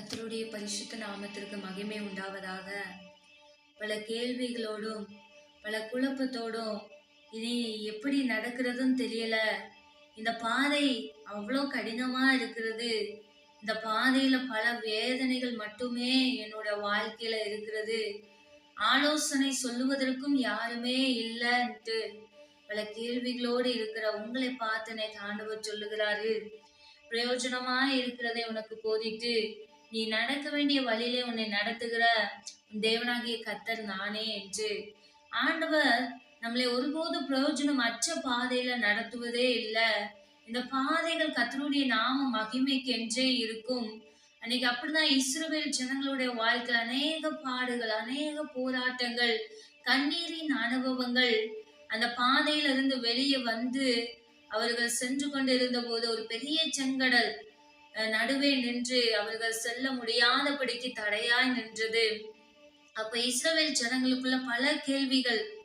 கத்தருடைய பரிசுத்த நாமத்திற்கு மகிமை உண்டாவதாக. பல கேள்விகளோடும் பல குழப்பத்தோடும் இனி எப்படி நடக்கிறதுன்னு தெரியல. இந்த பாதை அவ்வளோ கடினமா இருக்கிறது. இந்த பாதையில பல வேதனைகள் மட்டுமே என்னோட வாழ்க்கையில இருக்கிறது. ஆலோசனை சொல்லுவதற்கும் யாருமே இல்லைன்ட்டு பல கேள்விகளோடு இருக்கிற உங்களை பார்த்து எனக்கு ஆண்டவர் சொல்லுகிறாரு. பிரயோஜனமா இருக்கிறதை உனக்கு போதிட்டு நீ நடக்க வேண்டிய வழியிலே உன்னை நடத்துகிற உன் தேவனாகிய கத்தர் நானே என்று. ஆண்டவர் நம்மளை ஒருபோது பிரயோஜனம் அற்ற பாதையில நடத்துவதே இல்லை. இந்த பாதைகள் கத்தருடைய நாம மகிமைக்கென்றே இருக்கும். அன்னைக்கு அப்படிதான் இஸ்ரோவேல் ஜனங்களுடைய வாழ்க்கை அநேக பாடுகள் அநேக போராட்டங்கள் கண்ணீரின் அனுபவங்கள் அந்த பாதையில இருந்து வெளியே வந்து அவர்கள் சென்று கொண்டிருந்த போது ஒரு பெரிய செங்கடல் நடுவே நின்று அவர்கள் செல்ல முடியாதபடிக்கு தடையாய் நின்றது. அப்ப இஸ்ரவேல் ஜனங்களுக்குள்ள பல கேள்விகள்.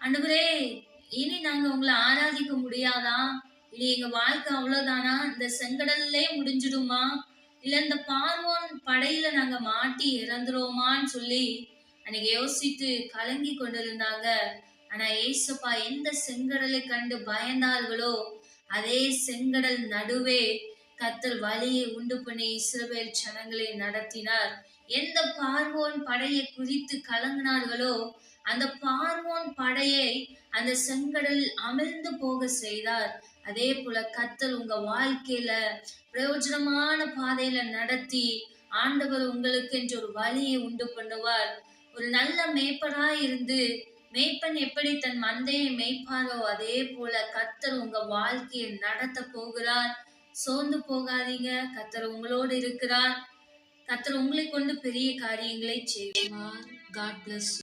ஆண்டவரே இனி நாங்க உங்களை ஆராதிக்க முடியாதா? இனி எங்க வாழ்க்கை அவ்வளவுதானா? இந்த செங்கடல்லே முடிஞ்சிடுமா? இல்ல இந்த பார்வோன் படையில நாங்க மாட்டி இறந்துருவோமான்னு சொல்லி அன்னைக்கு யோசித்து கலங்கி கொண்டிருந்தாங்க. ஆனா ஏசப்பா எந்த செங்கடலை கண்டு பயந்தார்களோ அதே செங்கடல் நடுவே கத்தர் வழியை உண்டு பண்ணி இஸ்ரவேல் ஜனங்களை நடத்தினார். எந்த பார்வோன் படையை குறித்து கலங்கினார்களோ அந்த பார்வோன் படையை அந்த செங்கடலில் அமிழ்ந்து போக செய்தார். அதே போல கத்தர் உங்க வாழ்க்கையில பிரயோஜனமான பாதையில நடத்தி ஆண்டவர் உங்களுக்கு என்று ஒரு வழியை உண்டு பண்ணுவார். ஒரு நல்ல மேய்ப்பராய் இருந்து மேய்ப்பன் எப்படி தன் மந்தையை மேய்ப்பாரோ அதே போல கத்தர் உங்க வாழ்க்கையை நடத்த போகிறார். சோர்ந்து போகாதீங்க. கத்தர் உங்களோடு இருக்கிறார். கத்தர் உங்களை கொண்டு பெரிய காரியங்களை செய்வார். God plus